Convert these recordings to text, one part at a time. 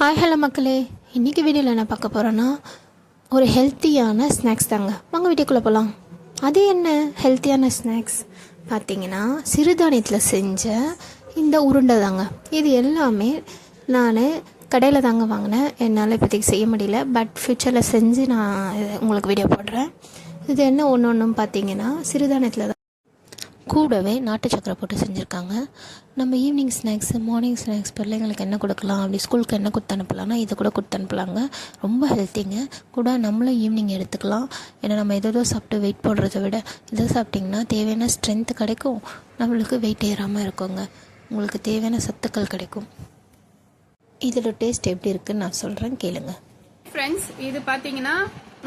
Hi hello மக்களே. இன்றைக்கி வீடியோவில் என்ன பார்க்க போகிறோன்னா ஒரு ஹெல்த்தியான ஸ்நாக்ஸ் தாங்க. வாங்க வீட்டுக்குள்ளே போகலாம் அது என்ன ஹெல்த்தியான ஸ்நாக்ஸ் பார்த்தீங்கன்னா சிறுதானியத்தில் செஞ்ச இந்த உருண்டை தாங்க. இது எல்லாமே நான் கடையில் தாங்க வாங்கினேன். என்னால் இப்போதைக்கு செய்ய முடியல. பட் ஃப்யூச்சரில் செஞ்சு நான் உங்களுக்கு வீடியோ போடுறேன். இது என்ன ஒன்று ஒன்றும் பார்த்தீங்கன்னா சிறுதானியத்தில் தான் கூடவே நாட்டு சக்கரை போட்டு செஞ்சுருக்காங்க. நம்ம ஈவினிங் ஸ்நாக்ஸு மார்னிங் ஸ்நாக்ஸ் பிள்ளைங்களுக்கு என்ன கொடுக்கலாம் அப்படி ஸ்கூலுக்கு என்ன கொடுத்து அனுப்பலாம்னா இதை கூட கொடுத்து அனுப்பலாங்க. ரொம்ப ஹெல்த்திங்க கூட நம்மளும் ஈவினிங் எடுத்துக்கலாம். ஏன்னா நம்ம எதோ சாப்பிட்டு வெயிட் போடுறத விட இதை சாப்பிட்டிங்கன்னா தேவையான ஸ்ட்ரென்த்து கிடைக்கும். நம்மளுக்கு வெயிட் ஏறாமல் இருக்குங்க. உங்களுக்கு தேவையான சத்துக்கள் கிடைக்கும். இதோட டேஸ்ட் எப்படி இருக்குன்னு நான் சொல்கிறேன் கேளுங்க. ஃப்ரெண்ட்ஸ் இது பார்த்தீங்கன்னா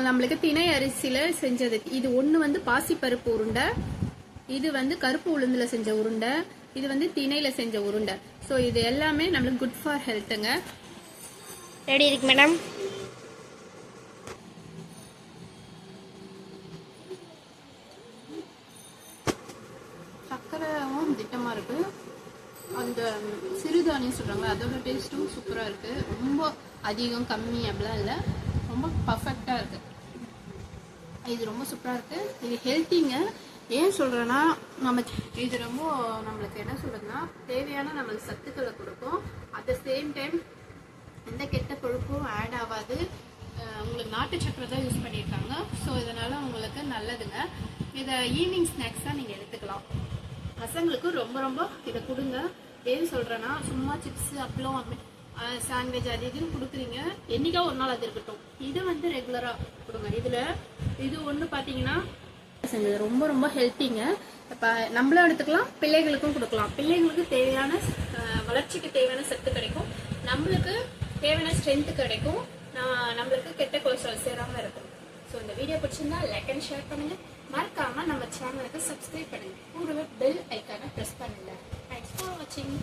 நம்மளுக்கு திணை அரிசியில் செஞ்சது. இது ஒன்று வந்து பாசிப்பருப்பு உருண்டை இது வந்து கருப்பு உளுந்துல செஞ்ச உருண்டை இது வந்து திணையில செஞ்ச உருண்டை. ஸோ இது எல்லாமே நம்மளுக்கு குட் ஃபார் ஹெல்த்துங்க ரெடி இருக்கு மேடம் சர்க்கரைவும் திட்டமா இருக்கு. அந்த சிறுதானியம் சொல்றாங்க அதோட டேஸ்ட்டும் சூப்பரா இருக்கு. ரொம்ப அதிகம் கம்மி அப்படிலாம் இல்லை. ரொம்ப பர்ஃபெக்டா இருக்கு. இது ரொம்ப சூப்பரா இருக்கு. இது ஹெல்த்திங்க ஏன் சொல்கிறேன்னா நம்ம இது ரொம்ப நம்மளுக்கு என்ன சொல்கிறதுனா தேவையான நம்மளுக்கு சத்துக்களை கொடுக்கும். அட் த சேம் டைம் எந்த கெட்ட கொழுப்பும் ஆட் ஆகாது. உங்களுக்கு நாட்டு சக்கரை தான் யூஸ் பண்ணியிருக்காங்க. ஸோ இதனால் உங்களுக்கு நல்லதுங்க. இதை ஈவினிங் ஸ்நாக்ஸாக நீங்கள் எடுத்துக்கலாம். பசங்களுக்கு ரொம்ப ரொம்ப இதை கொடுங்க. ஏன் சொல்கிறேன்னா சும்மா சிப்ஸ் அப்பளம் சாண்ட்விச் அது இதுன்னு கொடுக்குறீங்க. என்னைக்கா ஒரு நாள் அது இருக்கட்டும். இதை வந்து ரெகுலராக கொடுங்க. இதில் இது ஒன்று பார்த்தீங்கன்னா செஞ்சது. ரொம்ப ரொம்ப ஹெல்த்திங்க இப்போ நம்மளும் எடுத்துக்கலாம் பிள்ளைகளுக்கும் கொடுக்கலாம். பிள்ளைங்களுக்கு தேவையான வளர்ச்சிக்கு தேவையான சத்து கிடைக்கும். நம்மளுக்கு தேவையான ஸ்ட்ரென்த் கிடைக்கும். நம்மளுக்கு கெட்ட கொலஸ்ட்ரால் சேராமல் இருக்கும். ஸோ இந்த வீடியோ பிடிச்சிருந்தா லைக் அண்ட் ஷேர் பண்ணுங்க. மறக்காம நம்ம சேனலுக்கு சப்ஸ்கிரைப் பண்ணுங்க. கூடவே பெல் ஐக்கானை ப்ரெஸ் பண்ணுங்க. தேங்க்ஸ் ஃபார் வாட்சிங்